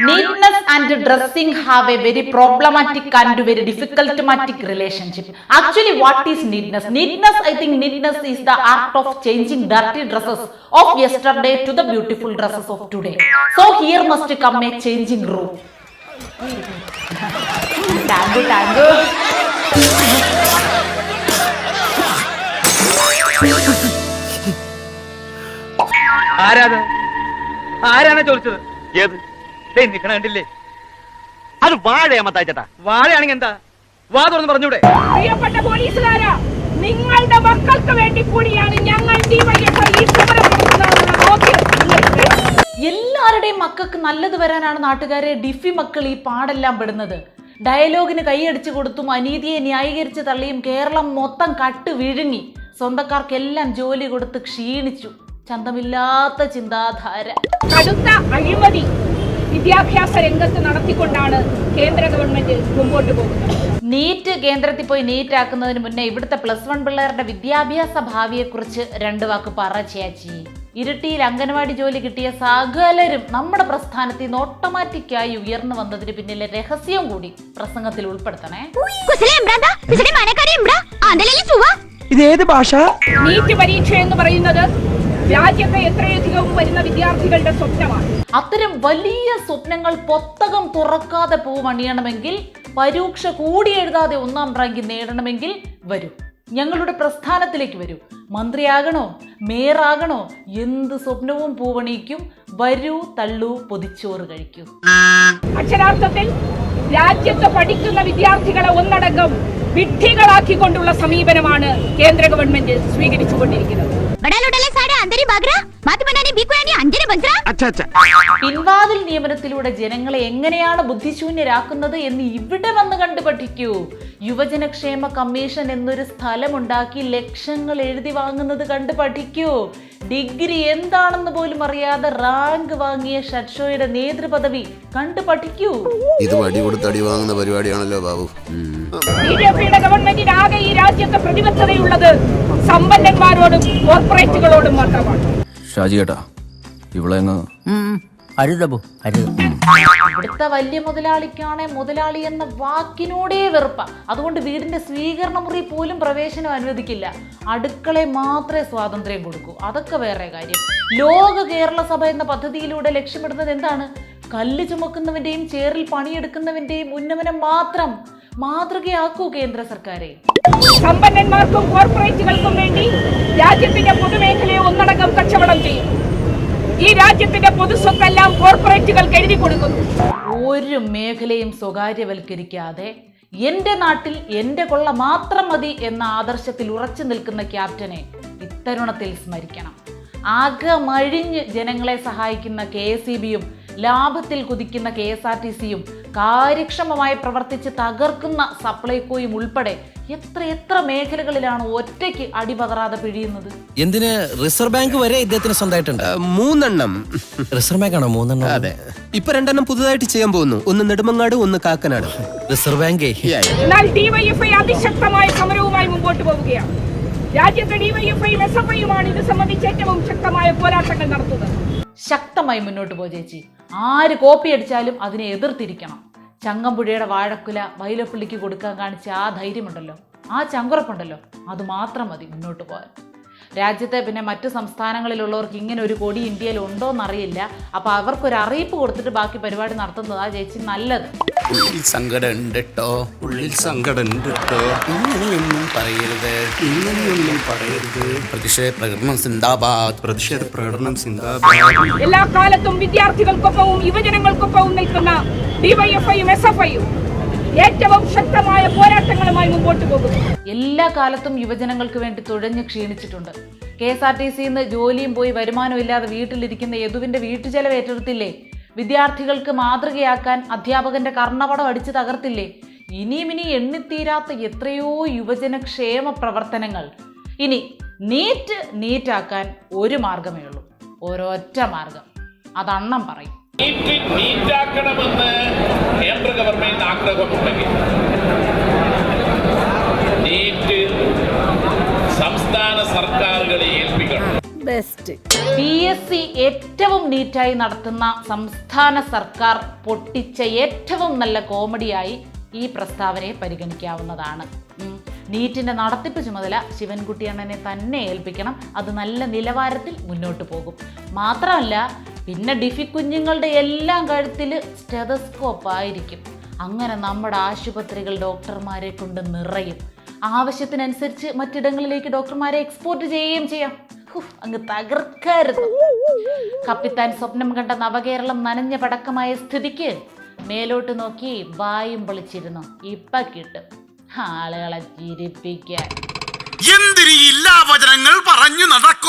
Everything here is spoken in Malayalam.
Neatness and dressing have a very problematic and very difficultmatic relationship. Actually, what is neatness? Neatness, I think neatness is the art of changing dirty dresses of yesterday to the beautiful dresses of today. So here must come a changing room. Thank you, thank you. ആരാത് ആരാണ് ചോദിച്ചത് ഏത് ദേ നിക്കണ കണ്ടില്ലേ? അത് വാഴയാമത്താച്ചേട്ടാ വാഴയാണെങ്കിൽ എന്താ? വാ തുറന്ന് പറഞ്ഞൂടെ. പ്രിയപ്പെട്ട പോലീസുകാരാ നിങ്ങളുടെ മക്കൾക്ക് വേണ്ടി കൂടിയാണ് ഞങ്ങൾ എല്ലാവരുടെയും മക്കൾക്ക് നല്ലത് വരാനാണ് നാട്ടുകാരെ ഡിഫി മക്കൾ ഈ പാടെല്ലാം പെടുന്നത്. ഡയലോഗിന് കൈയടിച്ചു കൊടുത്തും അനീതിയെ ന്യായീകരിച്ച് തള്ളിയും കേരളം മൊത്തം കട്ട് വിഴുങ്ങി. സ്വന്തക്കാർക്കെല്ലാം ജോലി കൊടുത്ത് ക്ഷീണിച്ചു. ചന്തമില്ലാത്ത ചിന്താധാര. കടുത്ത അഴിമതി വിദ്യാഭ്യാസ രംഗത്ത് നടത്തിക്കൊണ്ടാണ് കേന്ദ്ര ഗവൺമെന്റ് മുമ്പോട്ട് പോകുന്നത്. നീറ്റ് കേന്ദ്രത്തിൽ പോയി നീറ്റ് ആക്കുന്നതിന് മുന്നേ ഇവിടുത്തെ പ്ലസ് വൺ പിള്ളേരുടെ വിദ്യാഭ്യാസ ഭാവിയെക്കുറിച്ച് രണ്ട് വാക്ക് പറ ചേച്ചി. ഇരിട്ടിയിൽ അംഗനവാടി ജോലി കിട്ടിയ സകലരും നമ്മുടെ പ്രസ്ഥാനത്തിൽ നിന്ന് ഓട്ടോമാറ്റിക്കായി ഉയർന്നു വന്നതിന് പിന്നിലെ രഹസ്യം കൂടി പ്രസംഗത്തിൽ ഉൾപ്പെടുത്തണേ. ഇത് ഏത് ഭാഷ? നീറ്റ് പരീക്ഷ എന്ന് പറയുന്നത് രാജ്യത്തെ വരുന്ന വിദ്യാർത്ഥികളുടെ സ്വപ്നമാണ്. അത്തരം വലിയ സ്വപ്നങ്ങൾ പൊത്തകം തുറക്കാതെ പൂവണിയണമെങ്കിൽ പരീക്ഷ കൂടി എഴുതാതെ ഒന്നാം റാങ്ക് നേടണമെങ്കിൽ വരൂ. ഞങ്ങളുടെ പ്രസ്ഥാനത്തിലേക്ക് വരൂ. മന്ത്രിയാകണോ? മേയറാകണോ? എന്ത് സ്വപ്നവും പൂവണിക്കും വരൂ തള്ളൂ പൊതിച്ചോറ് കഴിക്കൂ. അക്ഷരാർത്ഥത്തിൽ രാജ്യത്ത് പഠിക്കുന്ന വിദ്യാർത്ഥികളെ ഒന്നടങ്കം വിഡ്ഢികളാക്കിക്കൊണ്ടുള്ള സമീപനമാണ് കേന്ദ്ര ഗവൺമെന്റ് സ്വീകരിച്ചുകൊണ്ടിരിക്കുന്നത്. बड़ा लोडले साडे अंदरी बागरा माती बनानी बीकुयानी अंजने बंजरा അച്ഛാ അച്ഛാ പിൻവാതിൽ നിയമനത്തിലൂടെ ജനങ്ങളെ എങ്ങനെയാണ് ബുദ്ധിശൂന്യരാക്കുന്നത് എന്ന് ഇവിടെ വന്ന് കണ്ടു പഠിക്കൂ യുവജനക്ഷേമ കമ്മീഷൻ എന്നൊരു സ്ഥലമുണ്ടാക്കി ലക്ഷങ്ങൾ എഴുതി വാങ്ങുന്നത് കണ്ടു പഠിക്കൂ ഡിഗ്രി എന്താണെന്ന് പോലും അറിയാതെ റാങ്ക് വാങ്ങിയ ഷഡ്ഷോയുടെ നേതൃപദവി കണ്ടു പഠിക്കൂ. ഇത് വടി കൊടുത്ത് അടി വാങ്ങുന്ന പരിപാടിയാണല്ലോ ബാബു. ബിജെപിയുടെ ബി ജെ പിയുടെ ഗവൺമെന്റിന് ആകെ ഈ രാജ്യത്തെ പ്രതിബദ്ധതയുള്ളത് സമ്പന്നന്മാരോടും കോർപ്പറേറ്റുകളോടും മാത്രമാണ്. ഷാജി കേട്ടാ ഇവിടെ അരുതബു അരുത്. ഇവിടുത്തെ വലിയ മുതലാളിക്കാണെ മുതലാളി എന്ന വാക്കിനോടേ വെറുപ്പ. അതുകൊണ്ട് വീടിന്റെ സ്വീകരണ മുറി പോലും പ്രവേശനം അനുവദിക്കില്ല. അടുക്കളയെ മാത്രമേ സ്വാതന്ത്ര്യം കൊടുക്കൂ. അതൊക്കെ വേറെ കാര്യം. ലോക കേരള സഭ എന്ന പദ്ധതിയിലൂടെ ലക്ഷ്യമിടുന്നത് എന്താണ്? കല്ല് ചുമക്കുന്നവന്റെയും ചേറിൽ പണിയെടുക്കുന്നവന്റെയും ഉന്നമനം മാത്രം മാതൃകയാക്കൂ കേന്ദ്ര സർക്കാരെ. സമ്പന്നന്മാർക്കും കോർപ്പറേറ്റുകൾക്കും വേണ്ടി രാജ്യത്തിന്റെ പൊതുമേഖലയെ ഒന്നടങ്കം കച്ചവടം ചെയ്യും ഈ രാജ്യത്തിന്റെ പൊതുസ്വത്തെല്ലാം എഴുതി കൊടുക്കുന്നു. ഒരു മേഖലയും സ്വകാര്യവൽക്കരിക്കാതെ എന്റെ നാട്ടിൽ എന്റെ കൊള്ള മാത്രം മതി എന്ന ആദർശത്തിൽ ഉറച്ചു നിൽക്കുന്ന ക്യാപ്റ്റനെ ഇത്തരുണത്തിൽ സ്മരിക്കണം. ആകമഴിഞ്ഞ് ജനങ്ങളെ സഹായിക്കുന്ന കെ എസ് ഇ ബിയും ലാഭത്തിൽ കുതിക്കുന്ന കെ എസ് ആർ ടി സിയും കാര്യക്ഷമമായി പ്രവർത്തിച്ച് തകർക്കുന്ന സപ്ലൈകോയും ഉൾപ്പെടെ എത്ര എത്ര മേഖലകളിലാണ് ഒറ്റയ്ക്ക് അടിപതറാതെ പിഴിയുന്നത്? എന്തിന്? റിസർവ് ബാങ്ക് വരെ ഇദ്ദേഹത്തിന് സ്വന്തമായിട്ടുണ്ട്. മൂന്നെണ്ണം. റിസർവ് ബാങ്ക് ആണോ? മൂന്നെണ്ണം. അതെ. ഇപ്പൊ രണ്ടെണ്ണം പുതുതായിട്ട് ചെയ്യാൻ പോകുന്നു. ഒന്ന് നെടുമങ്ങാട് ഒന്ന് കാക്കനാട്. റിസർവ് ബാങ്കേ എന്നാൽ ഡിവൈഎഫ്ഐ അതിശക്തമായ സമരവുമായി മുമ്പോട്ട് പോവുകയാണ്. രാജ്യത്തെ ഡിവൈഎഫ്ഐയും എസ് എഫ് ഐയുമാണ് ഇത് സംബന്ധിച്ച് ഏറ്റവും ശക്തമായ പോരാട്ടങ്ങൾ നടത്തുന്നത്. ശക്തമായി മുന്നോട്ട് പോ ചേച്ചി. ആര് കോപ്പി അടിച്ചാലും അതിനെ എതിർത്തിരിക്കണം. ചങ്ങമ്പുഴയുടെ വാഴക്കുല വൈലപ്പള്ളിക്ക് കൊടുക്കാൻ കാണിച്ച ആ ധൈര്യമുണ്ടല്ലോ. ആ ചങ്കുറപ്പുണ്ടല്ലോ. അത് മാത്രം മതി മുന്നോട്ട് പോകാൻ. രാജ്യത്തെ പിന്നെ മറ്റു സംസ്ഥാനങ്ങളിലുള്ളവർക്ക് ഇങ്ങനെ ഒരു കൊടി ഇന്ത്യയിൽ ഉണ്ടോ എന്നറിയില്ല അപ്പോൾ അവർക്കൊരു അറിയിപ്പ് കൊടുത്തിട്ട് ബാക്കി പരിപാടി നടത്തുന്നതാ ചേച്ചി നല്ലത്. ഉള്ളിൽ സങ്കടം കേട്ടോ ഉള്ളിൽ സങ്കടം കേട്ടോ ഇങ്ങനെയൊന്നും പറയരുത്. ഇങ്ങനെയൊന്നും പറയരുത്. പ്രതിഷേധ പ്രകടനം സിന്ദാബാദ്. പ്രതിഷേധ പ്രകടനം സിന്ദാബാദ്. എല്ലാ കാലത്തും വിദ്യാർത്ഥികൾക്കൊപ്പവും യുവജനങ്ങൾക്കൊപ്പവും നിൽക്കുന്ന ഡിവൈഎഫ്ഐയും എസ് എഫ് ഐയും ഏറ്റവും ശക്തമായ പോരാട്ടങ്ങളുമായി മുമ്പോട്ട് പോകുന്നു എല്ലാ കാലത്തും യുവജനങ്ങൾക്ക് വേണ്ടി തുഴഞ്ഞു ക്ഷീണിച്ചിട്ടുണ്ട്. കെ എസ് ആർ ടി സിന്ന് ജോലിയും പോയി വരുമാനവും ഇല്ലാതെ വീട്ടിലിരിക്കുന്ന യദുവിന്റെ വീട്ടുചെലവ് ഏറ്റെടുത്തില്ലേ വിദ്യാർത്ഥികൾക്ക് മാതൃകയാക്കാൻ അധ്യാപകന്റെ കർണപടം അടിച്ചു തകർത്തില്ലേ? ഇനിയും ഇനി എണ്ണിത്തീരാത്ത എത്രയോ യുവജന ക്ഷേമ പ്രവർത്തനങ്ങൾ. ഇനി നീറ്റ് നീറ്റാക്കാൻ ഒരു മാർഗമേ ഉള്ളൂ. ഒരൊറ്റ മാർഗം. അതണ്ണം പറയും. ആഗ്രഹമുണ്ടെങ്കിൽ നീറ്റ് സംസ്ഥാന സർക്കാരുകളെ ഏൽപ്പിക്കണം. ബെസ്റ്റ് പി എസ് സി ഏറ്റവും നീറ്റായി നടത്തുന്ന സംസ്ഥാന സർക്കാർ പൊട്ടിച്ച ഏറ്റവും നല്ല കോമഡിയായി ഈ പ്രസ്താവനയെ പരിഗണിക്കാവുന്നതാണ്. നീറ്റിന്റെ നീറ്റിന്റെ നടത്തിപ്പ് ചുമതല ശിവൻകുട്ടി അണ്ണനെ തന്നെ ഏൽപ്പിക്കണം. അത് നല്ല നിലവാരത്തിൽ മുന്നോട്ട് പോകും. മാത്രമല്ല പിന്നെ ഡിഫി കുഞ്ഞുങ്ങളുടെ എല്ലാം കഴുത്തിൽ സ്റ്റെതസ്കോപ്പ് ആയിരിക്കും. അങ്ങനെ നമ്മുടെ ആശുപത്രികൾ ഡോക്ടർമാരെ കൊണ്ട് നിറയും. ആവശ്യത്തിനനുസരിച്ച് മറ്റിടങ്ങളിലേക്ക് ഡോക്ടർമാരെ എക്സ്പോർട്ട് ചെയ്യുകയും ചെയ്യാം. അങ്ങ് തകർക്കരുത് കപ്പിത്താൻ സ്വപ്നം കണ്ട നവകേരളം നനഞ്ഞ പടക്കമായ സ്ഥിതിക്ക് മേലോട്ട് നോക്കി വായും പൊളിച്ചിരുന്നു. ഇപ്പൊ കിട്ടും. ആളുകളെ ചിരിപ്പിക്കാൻ. എന്തിന് ഇല്ലാവചനങ്ങൾ പറഞ്ഞു നടക്കുന്നു